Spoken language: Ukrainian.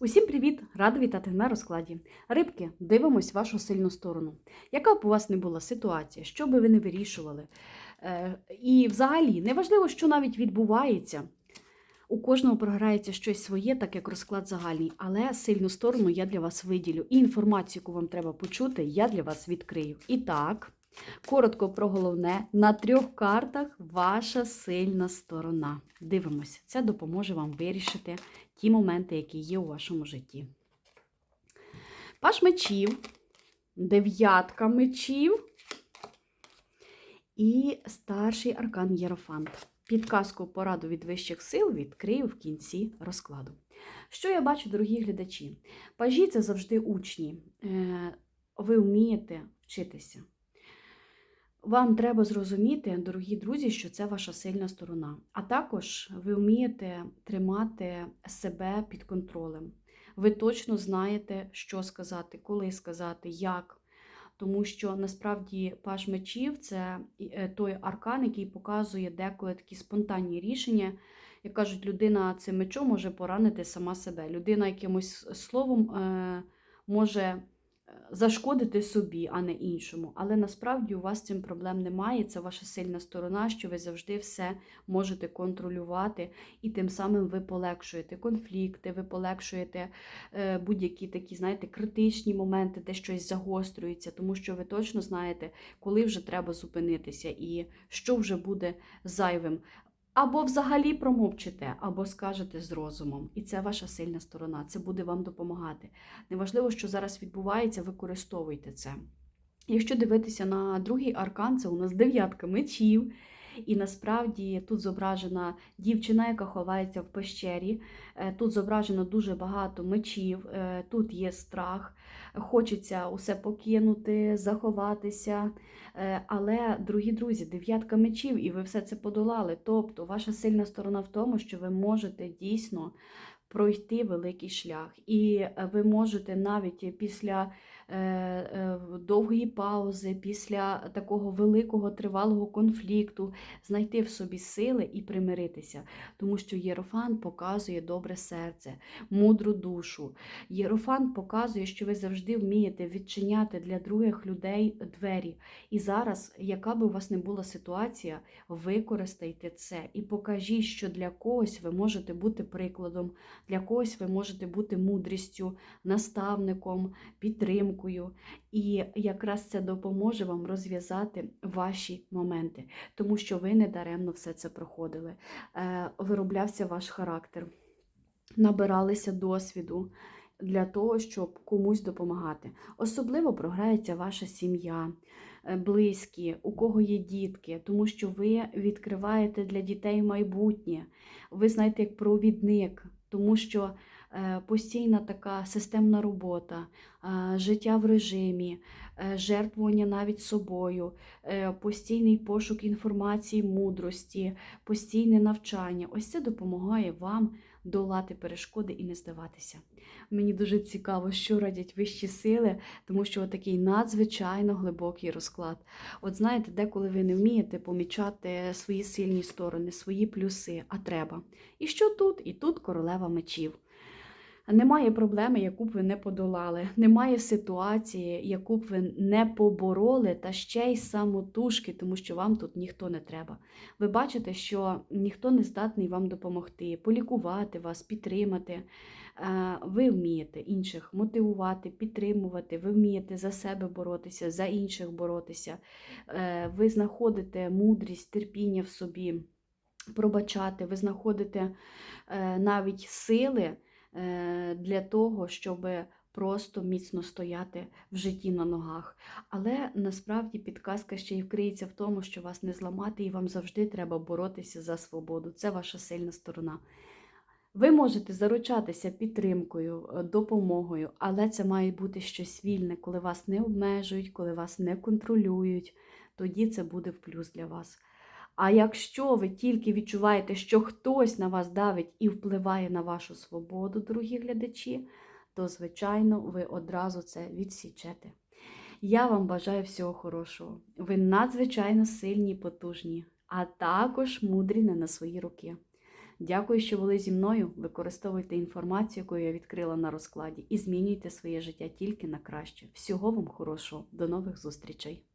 Усім привіт! Рада вітати на розкладі. Рибки, дивимось вашу сильну сторону. Яка б у вас не була ситуація, що би ви не вирішували? Е, і взагалі, неважливо, що навіть відбувається. У кожного програється щось своє, так як розклад загальний, але сильну сторону я для вас виділю. І інформацію, яку вам треба почути, я для вас відкрию. І так, коротко про головне: на трьох картах ваша сильна сторона. Дивимося, це допоможе вам вирішити ті моменти, які є у вашому житті. Паш мечів, дев'ятка мечів і старший аркан Єрофант. Підказку пораду від вищих сил відкрию в кінці розкладу. Що я бачу, дорогі глядачі? Пажі це завжди учні. Е, Ви вмієте вчитися. Вам треба зрозуміти, дорогі друзі, що це ваша сильна сторона. А також ви вмієте тримати себе під контролем. Ви точно знаєте, що сказати, коли сказати, як. Тому що насправді паш мечів це е, той аркан, який показує деколи такі спонтанні рішення. Як кажуть, людина цим мечом може поранити сама себе. Людина якимось словом е, може зашкодити собі, а не іншому. Але насправді у вас цим проблем немає. Це ваша сильна сторона, що ви завжди все можете контролювати, і тим самим ви полегшуєте конфлікти, ви полегшуєте е, будь-які такі, знаєте, критичні моменти, де щось загострюється, тому що ви точно знаєте, коли вже треба зупинитися і що вже буде зайвим. Або взагалі промовчите, або скажете з розумом. І це ваша сильна сторона. Це буде вам допомагати. Неважливо, що зараз відбувається, використовуйте це. Якщо дивитися на другий аркан, це у нас дев'ятка мечів. І насправді тут зображена дівчина, яка ховається в пещері. Е, тут зображено дуже багато мечів, е, тут є страх, хочеться усе покинути, заховатися. Е, але, дорогі друзі, дев'ятка мечів, і ви все це подолали. Тобто, ваша сильна сторона в тому, що ви можете дійсно пройти великий шлях. І ви можете навіть після довгої паузи, після такого великого тривалого конфлікту, знайти в собі сили і примиритися, тому що Єрофан показує добре серце, мудру душу. Єрофан показує, що ви завжди вмієте відчиняти для других людей двері. І зараз, яка би у вас не була ситуація, використайте це і покажіть, що для когось ви можете бути прикладом, для когось ви можете бути мудрістю, наставником, підтримкою думкою, і якраз це допоможе вам розв'язати ваші моменти, тому що ви недаремно все це проходили. Е, вироблявся ваш характер, набиралися досвіду. Для того, щоб комусь допомагати. Особливо програється ваша сім'я, е, близькі, у кого є дітки, тому що ви відкриваєте для дітей майбутнє. Ви знаєте, як провідник, тому що постійна така системна робота, е, життя в режимі, е, жертвування навіть собою, постійний пошук інформації, мудрості, постійне навчання. Ось це допомагає вам долати перешкоди і не здаватися. Мені дуже цікаво, що радять вищі сили, тому що такий надзвичайно глибокий розклад. От знаєте, деколи ви не вмієте помічати свої сильні сторони, свої плюси, а треба. І що тут? І тут королева мечів. Немає проблеми, яку б ви не подолали, немає ситуації, яку б ви не побороли, та ще й самотужки, тому що вам тут ніхто не треба. Ви бачите, що ніхто не здатний вам допомогти, полікувати вас, підтримати. Е, ви вмієте інших мотивувати, підтримувати, ви вмієте за себе боротися, за інших боротися. Е, ви знаходите мудрість, терпіння в собі, пробачати, ви знаходите е, навіть сили. Е, для того, щоб просто міцно стояти в житті на ногах. Але насправді підказка ще й вкриється в тому, що вас не зламати, і вам завжди треба боротися за свободу. Це ваша сильна сторона. Ви можете заручатися підтримкою, е, допомогою, але це має бути щось вільне, коли вас не обмежують, коли вас не контролюють, тоді це буде в плюс для вас. А якщо ви тільки відчуваєте, що хтось на вас давить і впливає на вашу свободу, дорогі глядачі, то, звичайно, ви одразу це відсічете. Я вам бажаю всього хорошого. Ви надзвичайно сильні і потужні, а також мудрі не на свої руки. Дякую, що були зі мною. Використовуйте інформацію, яку я відкрила на розкладі, і змінюйте своє життя тільки на краще. Всього вам хорошого. До нових зустрічей!